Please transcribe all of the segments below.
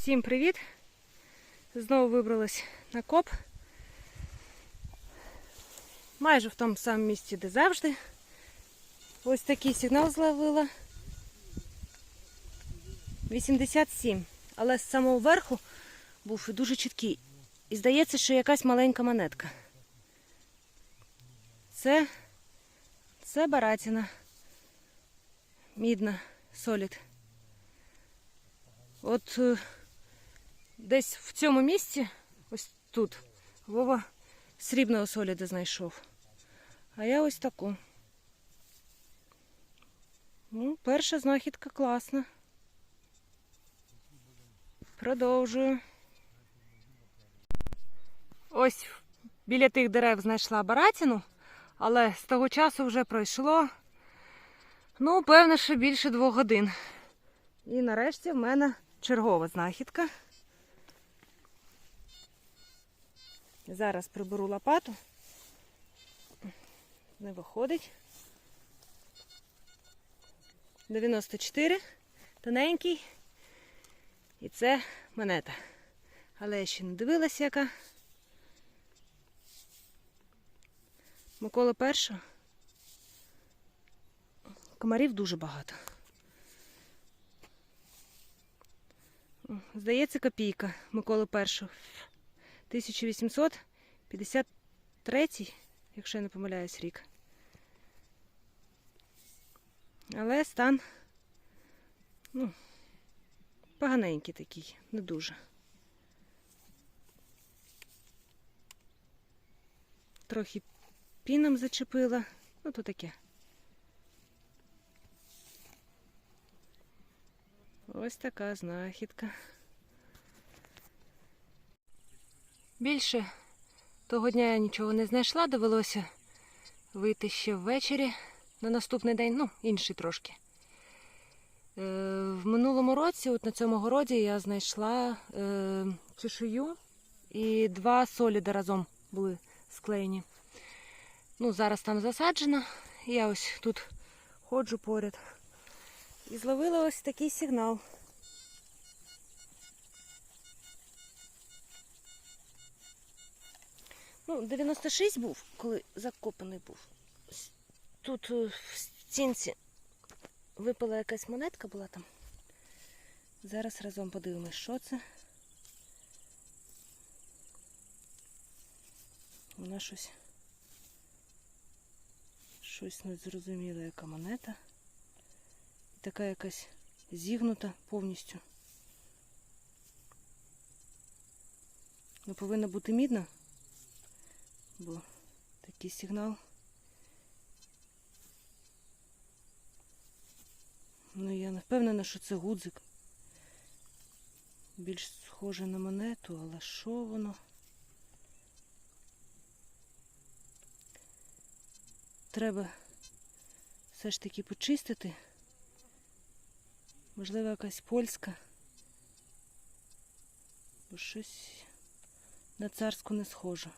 Всім привіт! Знову вибралась на коп. Майже в тому самому місці, де завжди. Ось такий сигнал зловила. 87. Але з самого верху був дуже чіткий. І здається, що якась маленька монетка. Це, це баратіна. Мідна, солід. От е, десь в цьому місці, ось тут, Вова срібного соліда знайшов. А я ось таку. Ну, перша знахідка класна. Продовжую. Ось біля тих дерев знайшла баратину, але з того часу вже пройшло, ну, певно, що більше двох годин. І нарешті в мене чергова знахідка. Зараз приберу лопату. Не виходить. 94, тоненький. І це монета. Але я ще не дивилася, яка. Микола першого. Комарів дуже багато. Здається, копійка Миколи першого. 1853, якщо я не помиляюсь, рік. Але стан ну, поганенький такий, не дуже. Трохи піном зачепила. Ну, то таке. Ось така знахідка. Більше того дня я нічого не знайшла, довелося вийти ще ввечері на наступний день, ну, інший трошки. Е, в минулому році, от на цьому городі, я знайшла е, чешую і два соліди разом були склеєні. Ну, зараз там засаджено. Я ось тут ходжу поряд. І зловила ось такий сигнал. Ну, 96 був, коли закопаний був. Тут е, в стінці випала якась монетка була там. Зараз разом подивимось, що це. Вона щось. Щось незрозуміле, яка монета. Така якась зігнута повністю. Ну, повинна бути мідна, бо такий сигнал. Ну, я не впевнена, що це гудзик. Більш схоже на монету, але що воно? Треба все ж таки почистити. Можливо, якась польська. Бо щось на царську не схоже.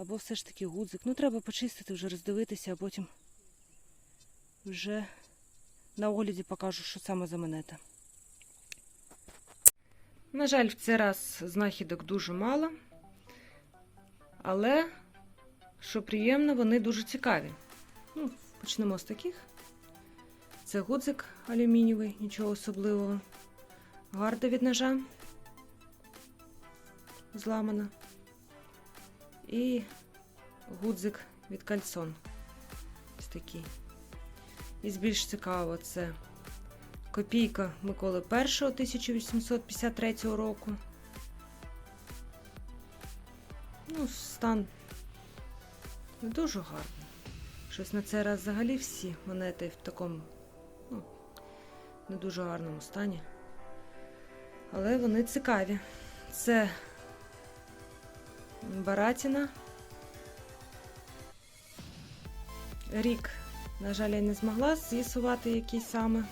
Або все ж таки гудзик. Ну, треба почистити, вже роздивитися, а потім вже на огляді покажу, що саме за монета. На жаль, в цей раз знахідок дуже мало. Але, що приємно, вони дуже цікаві. Ну, почнемо з таких. Це гудзик алюмінієвий, нічого особливого. Гарда від ножа зламана. І гудзик від кальсон. Ось такий. І з більш цікавого це копійка Миколи І 1853 року. Ну, стан не дуже гарний. Щось на цей раз взагалі всі монети в такому ну, не дуже гарному стані. Але вони цікаві. Це Баратіна. Рік, на жаль, я не змогла з'ясувати, який саме.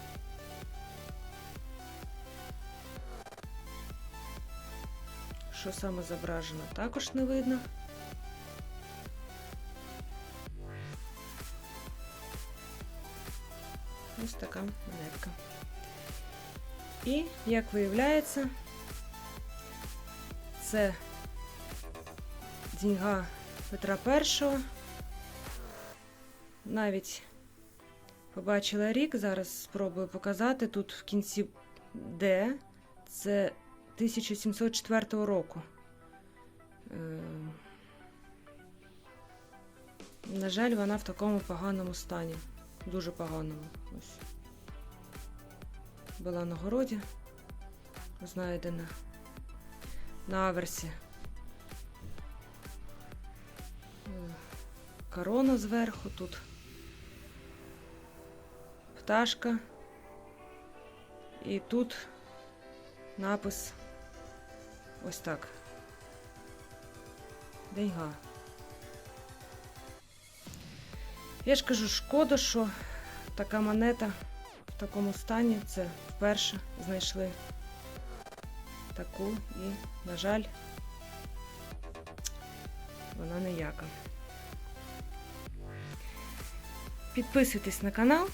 Що саме зображено, також не видно. Ось така монетка. І, як виявляється, це діньга Петра І. Навіть побачила рік, зараз спробую показати. Тут в кінці Д. Це 1704 року. Е, На жаль, вона в такому поганому стані. Дуже поганому. Була на городі, знайдена на аверсі. Корона зверху, тут пташка. І тут напис ось так. Деньга. Я ж кажу, шкода, що така монета в такому стані. Це вперше знайшли таку і, на жаль, вона ніяка. Підписуйтесь на канал,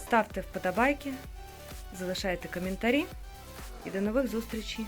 ставте вподобайки, залишайте коментарі і до нових зустрічей!